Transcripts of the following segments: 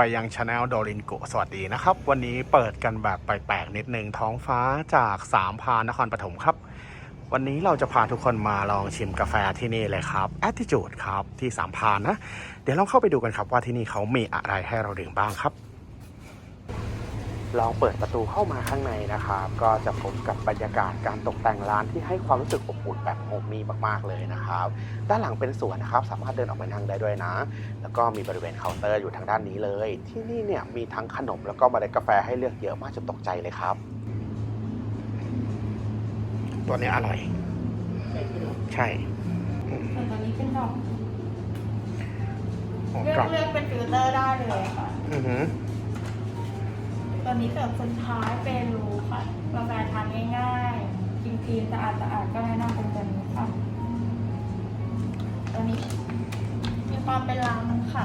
ไปยังช anel โดรินโกสวัสดีนะครับ วันนี้เปิดกันแบบแปลกๆนิดนึงท้องฟ้าจากสามพานนครปฐมครับ วันนี้เราจะพาทุกคนมาลองชิมกาแฟที่นี่เลยครับ Attitude ครับที่สามพานนะ เดี๋ยวเราเข้าไปดูกันครับว่าที่นี่เขามีอะไรให้เราดื่มบ้างครับ ลองเปิดประตูเข้ามาข้างในนะครับ ก็จะพบกับบรรยากาศการตกแต่งร้านที่ให้ความรู้สึกอบอุ่นแบบโฮมมี่มากๆเลยนะครับ ด้านหลังเป็นสวนนะครับ สามารถเดินออกมานั่งได้ด้วยนะ แล้วก็มีบริเวณเคาน์เตอร์อยู่ทางด้านนี้เลย ที่นี่เนี่ยมีทั้งขนมแล้วก็เมล็ดกาแฟให้เลือกเยอะมากจนตกใจเลยครับ ตัวนี้อร่อย ใช่อืมส่วนตัวนี้เป็นดอกโอ้เลือกรอบเลือกเป็นฟิลเตอร์ได้เลยค่ะอือหือ ตัวนี้เสิร์ฟสุดท้ายเป็นรูค่ะกาแฟทานง่ายๆกินคลีนสะอาดสะอาดก็แนะนำเป็นตัวนี้ค่ะ ตัวนี้ มีความเป็นลำค่ะ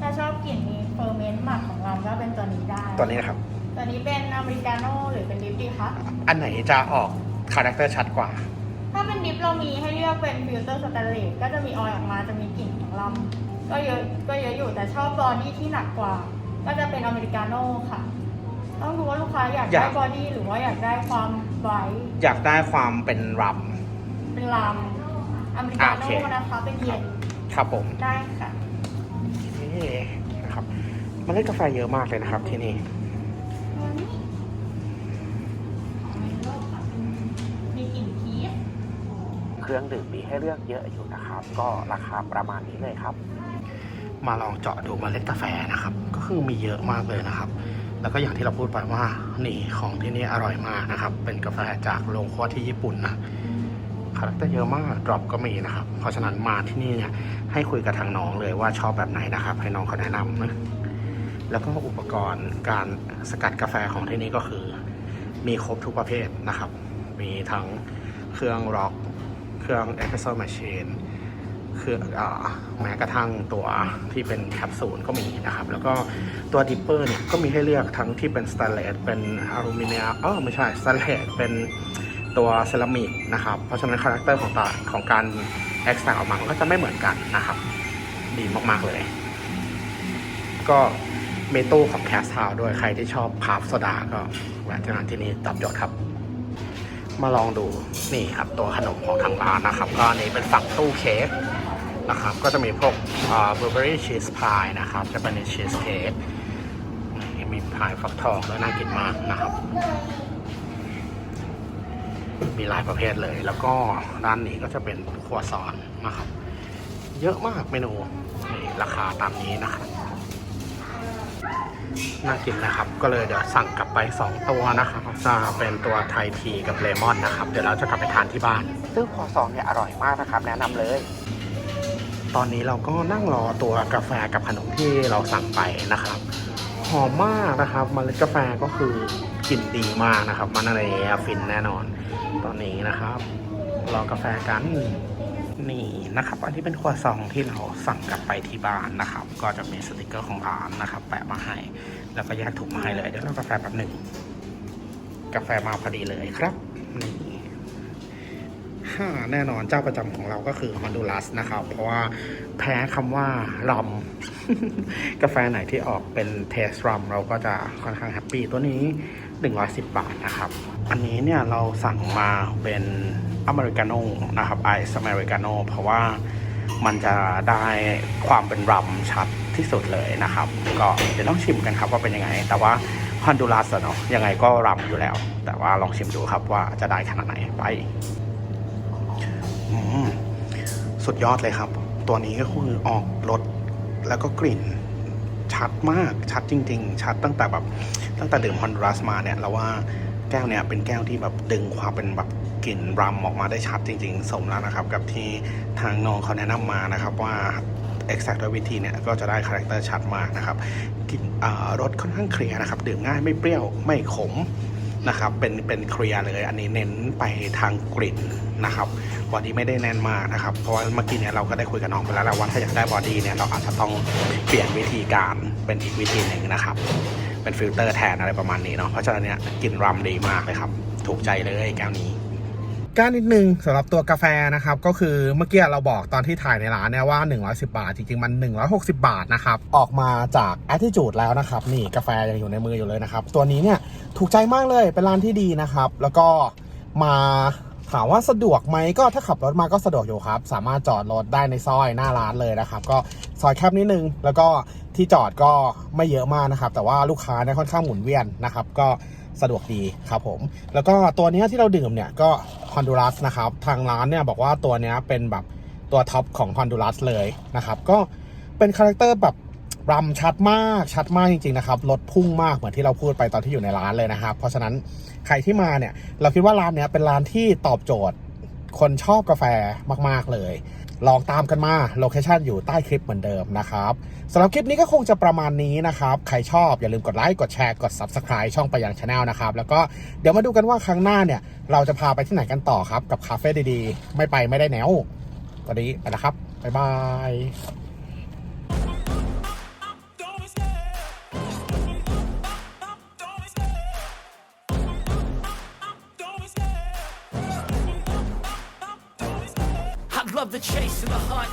ถ้าชอบกลิ่นมีเฟอร์เมนต์หมักของลำก็เป็นตัวนี้ได้ตัวนี้นะครับ ตัวนี้เป็นอเมริกาโน่หรือเป็นดิฟดีคะ อันไหนจะออกคาแรคเตอร์ชัดกว่า ถ้าเป็นดิฟเรามีให้เลือกเป็นฟิลเตอร์สแตนเลสก็จะมีออยล์ออกมาจะมีกลิ่นของลำก็เยอะก็เยอะอยู่แต่ชอบบอดี้ที่หนักกว่า ก็จะเป็นอเมริกาโน่ค่ะ ต้องดูว่าลูกค้าอยากอยาได้ก บอดี้หรือว่าอยากได้ความไบรท์อยากได้ความเป็นรัม เป็นลำอเมริกาอ่าโอเค โน่นะคะเป็นเย็นครับผมได้ค่ะ นี่นะครับเมล็ดกาแฟเยอะมากเลยนะครับที่นี่ตัวนี้ของเมโลค่ะเป็นมีกลิ่นพีชเครื่องดื่มมีให้เลือกเยอะอยู่นะครับ ก็ราคาประมาณนี้เลยครับ มาลองเจาะดูเมล็ดกาแฟนะครับ ก็คือมีเยอะมากเลยนะครับ แล้วก็อย่างที่เราพูดไปว่านี่ของที่นี่อร่อยมากนะครับ เป็นกาแฟจากโรงคั่วที่ญี่ปุ่นนะคาแรคเตอร์เยอะมากดรอปก็มีนะครับ เพราะฉะนั้นมาที่นี่เนี่ยให้คุยกับทางน้องเลยว่าชอบแบบไหนนะครับ ให้น้องเขาแนะนำนะแล้วก็อุปกรณ์การสกัดกาแฟของที่นี่ก็คือ มีครบทุกประเภทนะครับ มีทั้งเครื่องร็อก เครื่องเอสเปรสโซ่แมชชีน คืออแม้กระทั่งตัวที่เป็นแคปซูลก็มีนะครับ แล้วก็ตัวดิปเปอร์เนี่ยก็มีให้เลือกทั้งที่เป็นสแตนเลสเป็นอลูมิเนียมเออไม่ใช่สแตนเลสเป็นตัวเซรามิกนะครับ เพราะฉะนั้นคาแรคเตอร์ของตาของการเอ็กซ์แออกมาก็จะไม่เหมือนกันนะครับ ดีมากๆเลย ก็เมตู้ของแคสทาวด้วยใครที่ชอบพาร์ฟโซดาก็แวะที่ร้านที่นี่ตอบโจทย์ครับ มาลองดูนี่ครับตัวขนมของทางร้านนะครับ ก็อันนี้เป็นฝั่งตู้เค้กนะครับ ก็จะมีพวกเบลูเบอรี่ชีสพายนะครับจะเป็นชีสเค้กมีพายฟักทองแล้วน่ากินมากนะครับ มีหลายประเภทเลย แล้วก็ด้านนี้ก็จะเป็นครัวซอนนะครับ เยอะมากเมนูนี่ราคาตามนี้นะครับ น่ากินนะครับ ก็เลยเดี๋ยวสั่งกลับไป 2 ตัวนะครับจะเป็นตัวไทยทีกับเลมอนนะครับ เดี๋ยวเราจะกลับไปทานที่บ้าน ซึ่งคอซองเนี่ยอร่อยมากนะครับ แนะนำเลย ตอนนี้เราก็นั่งรอตัวกาแฟกับขนมที่เราสั่งไปนะครับหอมมากนะครับเมล็ดกาแฟก็คือกลิ่นดีมากนะครับ มันอะไรฟินแน่นอน ตอนนี้นะครับ รอกาแฟกัน นี่นะครับ อันนี้เป็นครัวซองที่เราสั่งกลับไปที่บ้านนะครับ ก็จะมีสติกเกอร์ของร้านนะครับ แปะมาให้ แล้วก็แยกถุงมาให้เลย เดี๋ยวเรากาแฟแป๊บหนึ่ง กาแฟมาพอดีเลยครับนี่ฮ่าแน่นอนเจ้าประจำของเราก็คือฮอนดูรัสนะครับ เพราะว่าแพ้คำว่ารัมกาแฟไหนที่ออกเป็นเทสรัมเราก็จะค่อนข้างแฮปปี้ตัวนี้ 110 บาทนะครับ อันนี้เนี่ยเราสั่งมาเป็นอเมริกาโน่นะครับไอซ์อเมริกาโน่เพราะว่ามันจะได้ความเป็นรัมชัดที่สุดเลยนะครับ ก็เดี๋ยวต้องชิมกันครับว่าเป็นยังไง แต่ว่าฮอนดูรัสเนาะยังไงก็รัมอยู่แล้ว แต่ว่าลองชิมดูครับว่าจะได้ขนาดไหนไปสุดยอดเลยครับ ตัวนี้ก็คือออกรสแล้วก็กลิ่นชัดมากชัดจริง ๆ ชัดตั้งแต่แบบตั้งแต่ดื่มฮอนดูรัสมาเนี่ยเราว่า ก้วเนี่ยเป็นแก้วที่แบบดึงความเป็นแบบกลิ่นรัมออกมาได้ชัดจริง ๆ สมแล้วนะครับ กับที่ทางน้องเขาแนะนำมานะครับว่า exact ด้วยวิธีเนี่ยก็จะได้คาแรคเตอร์ชัดมากนะครับกลิ่นอ่ารสค่อนข้างเคลียร์นะครับ ดื่มง่ายไม่เปรี้ยวไม่ขมนะครับเป็นเป็นเคลียร์เลย อันนี้เน้นไปทางกลิ่นนะครับบอดี้ไม่ได้แน่นมากนะครับ เพราะว่าเมื่อกี้เนี่ยเราก็ได้คุยกับน้องไปแล้วแหละว่าถ้าอยากได้บอดี้เนี่ยเราอาจจะต้องเปลี่ยนวิธีการเป็นอีกวิธีหนึ่งนะครับ เป็นฟิลเตอร์แทนอะไรประมาณนี้เนาะเพราะฉะนั้นเนี่ยกลิ่นรัมดีมากเลยครับ ถูกใจเลยแก้วนี้ก้านนิดนึงสำหรับตัวกาแฟนะครับก็คือเมื่อกี้เราบอกตอนที่ถ่ายในร้านเนี่ยว่า 110 บาท จริงๆ มัน 160 บาทนะครับออกมาจาก Attitude แล้วนะครับนี่กาแฟยังอยู่ในมืออยู่เลยนะครับ ตัวนี้เนี่ยถูกใจมากเลยเป็นร้านที่ดีนะครับ แล้วก็มาถามว่าสะดวกไหมก็ถ้าขับรถมาก็สะดวกอยู่ครับ สามารถจอดรถได้ในซอยหน้าร้านเลยนะครับ ก็ซอยแคบนิดนึง แล้วก็ ที่จอดก็ไม่เยอะมากนะครับ แต่ว่าลูกค้าเนี่ยค่อนข้างหมุนเวียนนะครับ ก็สะดวกดีครับผม แล้วก็ตัวนี้ที่เราดื่มเนี่ยก็ Honduras นะครับ ทางร้านเนี่ยบอกว่าตัวนี้เป็นแบบตัวท็อปของ Honduras เลยนะครับ ก็เป็นคาแรคเตอร์แบบรำชัดมากชัดมากจริงๆนะครับรถพุ่งมากเหมือนที่เราพูดไปตอนที่อยู่ในร้านเลยนะครับ เพราะฉะนั้นใครที่มาเนี่ย เราคิดว่าร้านเนี้ยเป็นร้านที่ตอบโจทย์ คนชอบกาแฟมากๆเลย ลองตามกันมาโลเคชันอยู่ใต้คลิปเหมือนเดิมนะครับสำหรับคลิปนี้ก็คงจะประมาณนี้นะครับใครชอบอย่าลืมกดไลค์กดแชร์กด Subscribe ช่องไปยังชาแนลนะครับแล้วก็เดี๋ยวมาดูกันว่าครั้งหน้าเนี่ย เราจะพาไปที่ไหนกันต่อครับกับคาเฟ่ดีๆ ไม่ไปไม่ได้แนววันนี้ไปนะครับบ๊ายบาย the chase and the hunt,